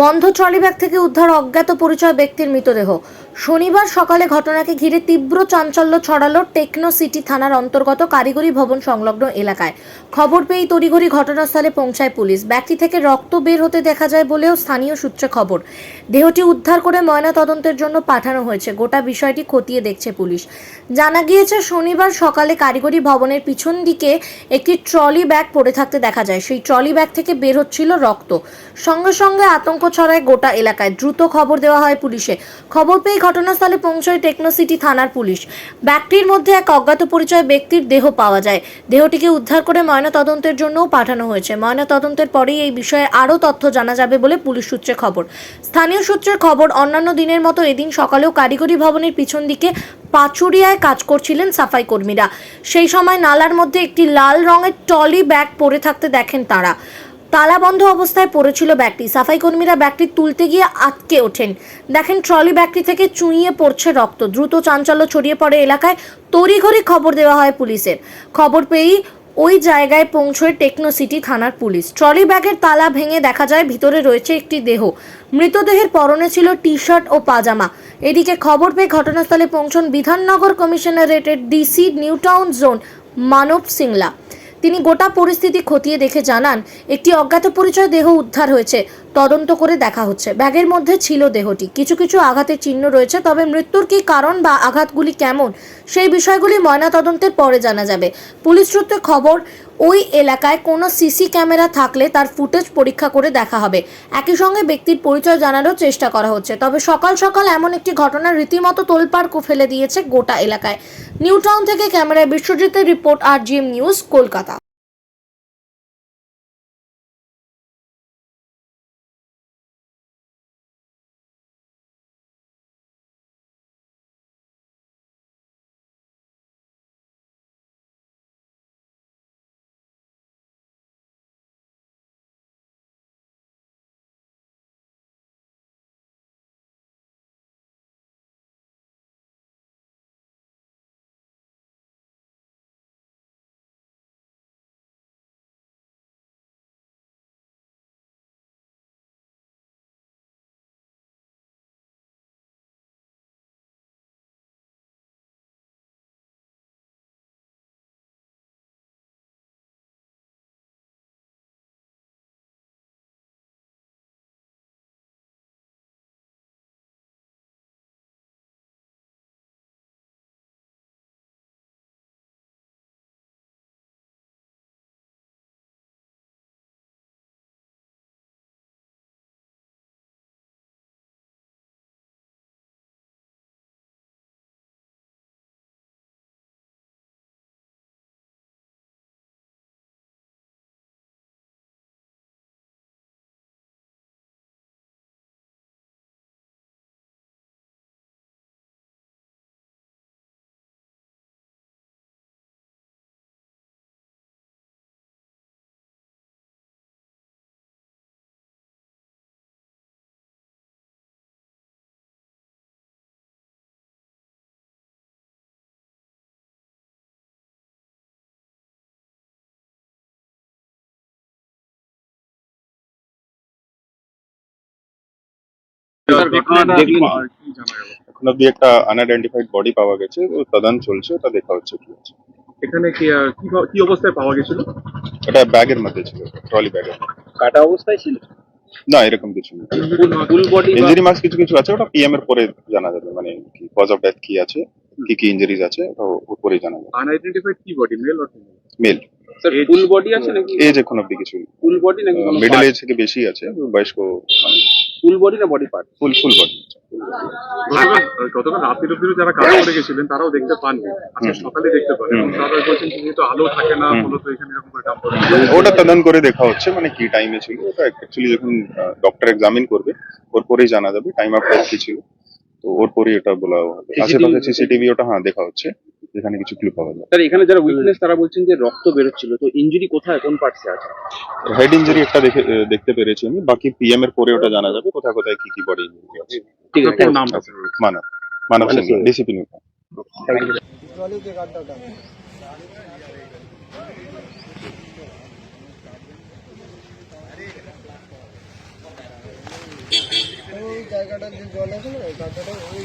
বন্ধ trolley bag থেকে উদ্ধার অজ্ঞাত পরিচয় ব্যক্তির মৃতদেহ। শনিবার সকালে ঘটনাকে ঘিরে তীব্র চাঞ্চল্য ছড়ালো টেকনো সিটি থানার অন্তর্গত কারিগরি ভবন সংলগ্ন এলাকায়। খবর পেয়েই তড়িঘড়ি ঘটনাস্থলে পৌঁছায় পুলিশ। ব্যাগটি থেকে রক্ত বের হতে দেখা যায় বলেও স্থানীয় সূত্রে খবর। দেহটি উদ্ধার করে ময়না তদন্তের জন্য পাঠানো হয়েছে। গোটা বিষয়টি খতিয়ে দেখছে পুলিশ। জানা গিয়েছে, শনিবার সকালে কারিগরি ভবনের পিছন দিকে একটি ট্রলি ব্যাগ পড়ে থাকতে দেখা যায়। সেই ট্রলি ব্যাগ থেকে বের হচ্ছিল রক্ত। সঙ্গে সঙ্গে আতঙ্ক ছড়ায় গোটা এলাকায়। দ্রুত খবর দেওয়া হয় পুলিশে। খবর পেয়ে ঘটনাস্থলে পৌঁছয় টেকনোসিটি থানার পুলিশ। ব্যাগটির মধ্যে এক অজ্ঞাত পরিচয় ব্যক্তির দেহ পাওয়া যায়। দেহটিকে উদ্ধার করে ময়না তদন্তের জন্যও পাঠানো হয়েছে। ময়না তদন্তের পরেই এই বিষয়ে আরও তথ্য জানা যাবে বলে পুলিশ সূত্রে খবর। স্থানীয় সূত্রের খবর, অন্যান্য দিনের মতো এদিন সকালেও কারিগরি ভবনের পিছন দিকে পাচুরিয়ায় কাজ করছিলেন সাফাই কর্মীরা। সেই সময় নালার মধ্যে একটি লাল রঙের টলি ব্যাগ পড়ে থাকতে দেখেন তারা। তালাবন্ধ অবস্থায় পড়েছিল ব্যাগটি। সাফাই কর্মীরা ব্যাগটি তুলতে গিয়ে আটকে ওঠেন। দেখেন, ট্রলি ব্যাগটি থেকে চুঁইয়ে পড়ছে রক্ত। দ্রুত চাঞ্চল্য ছড়িয়ে পড়ে এলাকায়। তড়িঘড়ি খবর দেওয়া হয় পুলিশের। খবর পেয়েই ওই জায়গায় পৌঁছয় টেকনো সিটি থানার পুলিশ। ট্রলি ব্যাগের তালা ভেঙে দেখা যায়, ভিতরে রয়েছে একটি দেহ। মৃতদেহের পরনে ছিল টি শার্ট ও পাজামা। এদিকে খবর পেয়ে ঘটনাস্থলে পৌঁছন Bidhannagar কমিশনারেটের DC New Town zone Manab Singla. তিনি গোটা পরিস্থিতি খতিয়ে দেখে জানান, একটি অজ্ঞাত পরিচয় দেহ উদ্ধার হয়েছে, তদন্ত করে দেখা হচ্ছে। ব্যাগের মধ্যে ছিল দেহটি। কিছু কিছু আঘাতের চিহ্ন রয়েছে, তবে মৃত্যুর কি কারণ বা আঘাতগুলি কেমন, সেই বিষয়গুলি ময়নাতদন্তের পরে জানা যাবে। পুলিশ সূত্রে খবর ওই এলাকায় কোনো সিসি ক্যামেরা থাকলে তার ফুটেজ পরীক্ষা করে দেখা হবে। একই সঙ্গে ব্যক্তির পরিচয় জানারও চেষ্টা করা হচ্ছে। তবে সকাল সকাল এমন একটি ঘটনা রীতিমতো তোলপাড়কো ফেলে দিয়েছে গোটা এলাকায়। নিউটাউন থেকে ক্যামেরায় বিশ্বজিতের রিপোর্ট আর জিএম নিউজ, কলকাতা। এখন অব্দি একটা আনআইডেন্টিফাইড বডি পাওয়া গেছে তদন্ত চলছে ওটা দেখা হচ্ছে কি হচ্ছে এখানে কি কি অবস্থায় পাওয়া গেছিল? ওটা ব্যাগের মধ্যে ছিল ট্রলি ব্যাগের কাটা অবস্থায় ছিল? না এরকম কিছু বডি ইঞ্জুরি মার্কস কিছু কিছু আছে ওটা পিএম এর পরে জানা যাবে মানে কি কজ অফ ডেথ কি আছে কি কি ইঞ্জুরিজ আছে ওটা ওর পরেই জানা যাবে। আনআইডেন্টিফাইড কি body male or female male sir full body আছে নাকি? এজ এখন অব্দি কিছু ফুল বডি নাকি মিডল এজ থেকে বেশি আছে বয়স্ক মানে ফুল বডি না body part full full body গতকাল গতকাল রাত্রির অব্দি যারা কাজ করে গেছিলেন তারাও দেখতে পাননি। আজকে সকালে দেখতে পান এবং তারা বলছেন যেহেতু আলো থাকে না মূলত এখানে এরকম করে কাম করে ওটা তদন্ত করে দেখা হচ্ছে মানে কি টাইমে ছিল। ওটা অ্যাকচুয়ালি যখন ডক্টর এক্সামিন করবে ওর পরেই জানা যাবে টাইম অফ ডেথ কি ছিল। তো ওর পরেই এটা বলা হবে। আশেপাশে সিসিটিভি ওটা হ্যাঁ দেখা হচ্ছে। এখানে কিছু ক্লু পাওয়া যায়। স্যার এখানে যারা উইকনেস তারা বলছেন যে রক্ত বেরোচ্ছিল। তো ইঞ্জুরি কোথায়? কোন পার্টসে আছে? হেড ইঞ্জুরি একটা দেখে দেখতে পেরেছি আমি। বাকি পিএম এর পরে ওটা জানা যাবে কোথায় কোথায় কি কি বডি ইঞ্জুরি আছে ঠিক আছে। নাম মানব। মানব সিং জায়গাটা যে জল আছে না জায়গাটা ওই